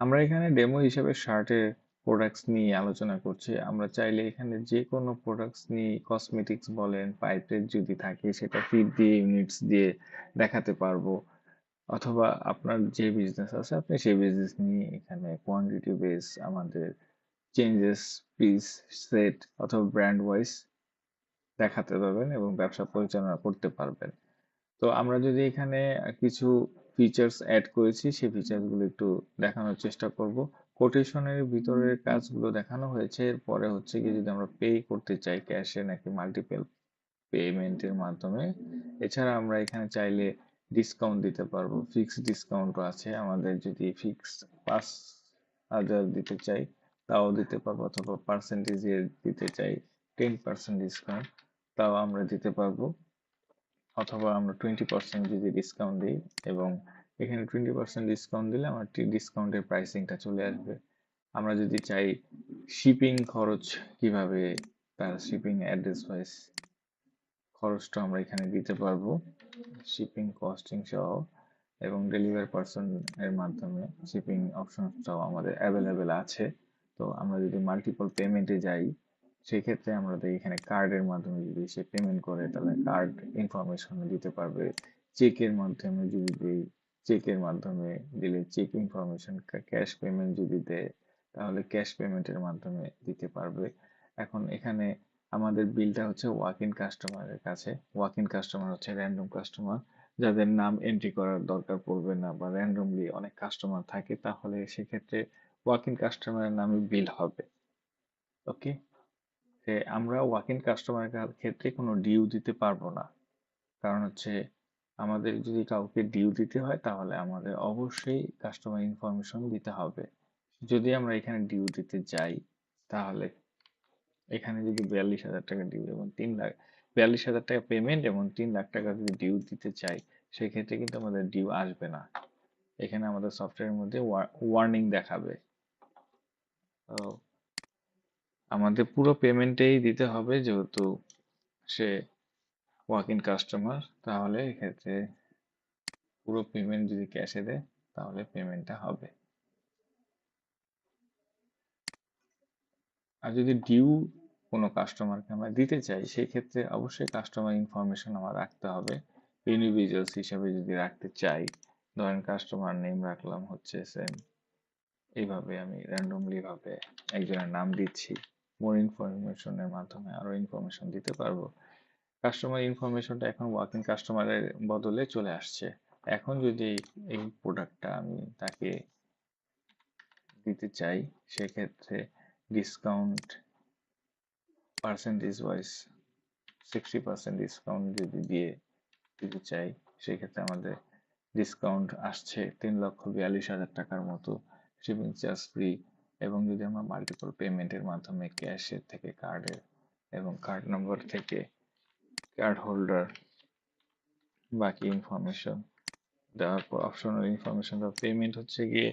আমরা এখানে ডেমো হিসেবে শার্টের প্রোডাক্টস নিয়ে আলোচনা করছি। আমরা চাইলে এখানে যে কোনো প্রোডাক্টস নিয়ে কসমেটিক্স বলেন পাইপের যদি থাকে, সেটা ফিট দিয়ে ইউনিটস দিয়ে দেখাতে পারব। অথবা আপনার যে বিজনেস আছে, আপনি সেই বিজনেস নিয়ে এখানে কোয়ান্টিটি বেস আমাদের চেঞ্জেস পিস সেট অথবা ব্র্যান্ড ওয়াইজ দেখাতে পারবেন এবং ব্যবসা পরিচালনা করতে পারবেন। তো আমরা যদি এখানে কিছু ফিচার্স অ্যাড করেছি, সেই ফিচারগুলো একটু দেখানোর চেষ্টা করব। কোটেশনের ভিতরের কাজগুলো দেখানো হয়েছে। এরপরে হচ্ছে কি যদি আমরা পে করতে চাই ক্যাশে নাকি মাল্টিপল পেমেন্টের মাধ্যমে, এছাড়া আমরা এখানে চাইলে ডিসকাউন্ট দিতে পারব। ফিক্স ডিসকাউন্টও আছে। আমাদের যদি ফিক্স পাঁচ হাজার দিতে চাই, তাও দিতে পারব। অথবা পার্সেন্টেজে দিতে চাই টেন পার্সেন্ট ডিসকাউন্ট তাও আমরা দিতে পারব। অথবা আমরা টোয়েন্টি পার্সেন্ট যদি ডিসকাউন্ট দিই এবং এখানে টোয়েন্টি পার্সেন্ট ডিসকাউন্ট দিলে আমার ডিসকাউন্টের প্রাইসিংটা চলে আসবে। আমরা যদি চাই শিপিং খরচ কীভাবে তার শিপিং অ্যাড্রেস ওয়াইজ খরচটা আমরা এখানে দিতে পারব। শিপিং কস্টিং সহ এবং ডেলিভারি পার্সন এর মাধ্যমে শিপিং অপশনটাও আমাদের অ্যাভেলেবেল আছে। তো আমরা যদি মাল্টিপল পেমেন্টে যাই সেক্ষেত্রে আমাদের এখানে কার্ডের মাধ্যমে যদি সে পেমেন্ট করে, তাহলে কার্ড ইনফরমেশন দিতে পারবে। চেকের মাধ্যমে যদি দিই চেকের মাধ্যমে দিলে চেক ইনফরমেশন ক্যাশ পেমেন্ট যদি দেয়, তাহলে ক্যাশ পেমেন্টের মাধ্যমে দিতে পারবে। এখন এখানে আমাদের বিলটা হচ্ছে ওয়াক ইন কাস্টমারের কাছে। ওয়াক ইন কাস্টমার হচ্ছে র্যান্ডম কাস্টমার যাদের নাম এন্ট্রি করার দরকার পড়বে না বা র্যান্ডমলি অনেক কাস্টমার থাকে, তাহলে সেক্ষেত্রে ওয়াক ইন কাস্টমারের নামে বিল হবে। ওকে যে আমরা ওয়াক ইন কাস্টমারের ক্ষেত্রে কোনো ডিউ দিতে পারব না। কারণ হচ্ছে আমাদের যদি কাউকে ডিউ দিতে হয় তাহলে আমাদের অবশ্যই কাস্টমার ইনফরমেশন দিতে হবে। যদি আমরা এখানে ডিউ দিতে যাই তাহলে এখানে যদি বিয়াল্লিশ হাজার টাকা ডিউ এবং তিন লাখ, বিয়াল্লিশ হাজার টাকা পেমেন্ট এবং তিন লাখ টাকা যদি ডিউ দিতে চাই, সেক্ষেত্রে কিন্তু আমাদের ডিউ আসবে না। এখানে আমাদের সফটওয়্যারের মধ্যে ওয়ার্নিং দেখাবে। আমাদের পুরো পেমেন্টেই দিতে হবে যেহেতু সে ওয়াক ইন কাস্টমার তাহলে এক্ষেত্রে পুরো পেমেন্ট যদি ক্যাশে দেয়, তাহলে পেমেন্টটা হবে। আর যদি ডিউ কোনো কাস্টমারকে আমরা দিতে চাই সেই ক্ষেত্রে অবশ্যই কাস্টমার ইনফরমেশন আমার রাখতে হবে। ইন্ডিভিজুয়ালস হিসাবে যদি রাখতে চাই, ধরেন কাস্টমার নেম রাখলাম হচ্ছে সেম এইভাবে আমি র্যান্ডমলি ভাবে একজনের নাম দিচ্ছি। মোর ইনফরমেশনের মাধ্যমে আরও ইনফরমেশন দিতে পারব। কাস্টমার ইনফরমেশনটা এখন ওয়ার্কিং কাস্টমারের বদলে চলে আসছে। এখন যদি এই প্রোডাক্টটা আমি তাকে দিতে চাই, সেক্ষেত্রে discount percentage wise sixty percent discount যদি দিয়ে দিতে চাই, সেক্ষেত্রে আমাদের ডিসকাউন্ট আসছে তিন লক্ষ বিয়াল্লিশ হাজার টাকার মতো। শিপিং চার্জ ফ্রি এবং যদি আমরা মাল্টিপল পেমেন্টের মাধ্যমে ক্যাশের থেকে কার্ডের এবং কার্ড নম্বর থেকে কার্ড হোল্ডার বাকি ইনফরমেশন দেওয়ার পর অপশনাল ইনফরমেশন বা পেমেন্ট হচ্ছে গিয়ে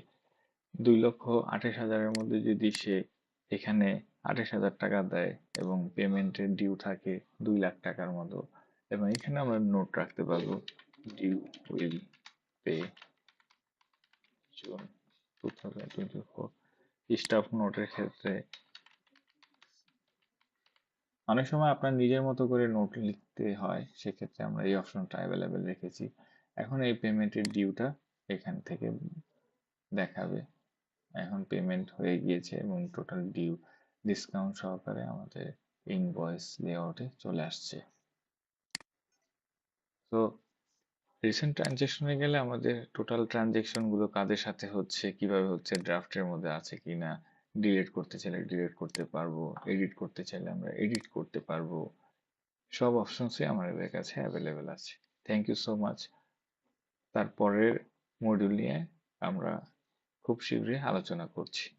দুই লক্ষ আঠাশ হাজারের মধ্যে যদি সে এখানে আঠাশ হাজার টাকা দেয় এবং পেমেন্টের ডিউ থাকে দুই লাখ টাকার মতো, এবং এখানে আমরা নোট রাখতে পারব due will pay June two thousand twenty four staff নোটের ক্ষেত্রে। অনেক সময় আপনার নিজের মতো করে নোট লিখতে হয়, সেক্ষেত্রে আমরা এই অপশনটা অ্যাভেলেবেল রেখেছি। এখন এই পেমেন্টের ডিউটা এখান থেকে দেখাবে। এখন পেমেন্ট হয়ে গিয়েছে এবং টোটাল ডিউ ডিসকাউন্ট সহকারে আমাদের ইনভয়েস লেআউটে চলে আসছে। তো রিসেন্ট ট্রানজেকশনে গেলে আমাদের টোটাল ট্রানজেকশনগুলো কাদের সাথে হচ্ছে, কীভাবে হচ্ছে ড্রাফটের মধ্যে আছে কিনা ডিলিট করতে চাইলে ডিলিট করতে পারব এডিট করতে চাইলে আমরা এডিট করতে পারব। সব অপশনসই আমাদের কাছে অ্যাভেলেবেল আছে। থ্যাংক ইউ সো মাচ তারপরের মডিউল নিয়ে আমরা খুব শীঘ্রই আলোচনা করছি।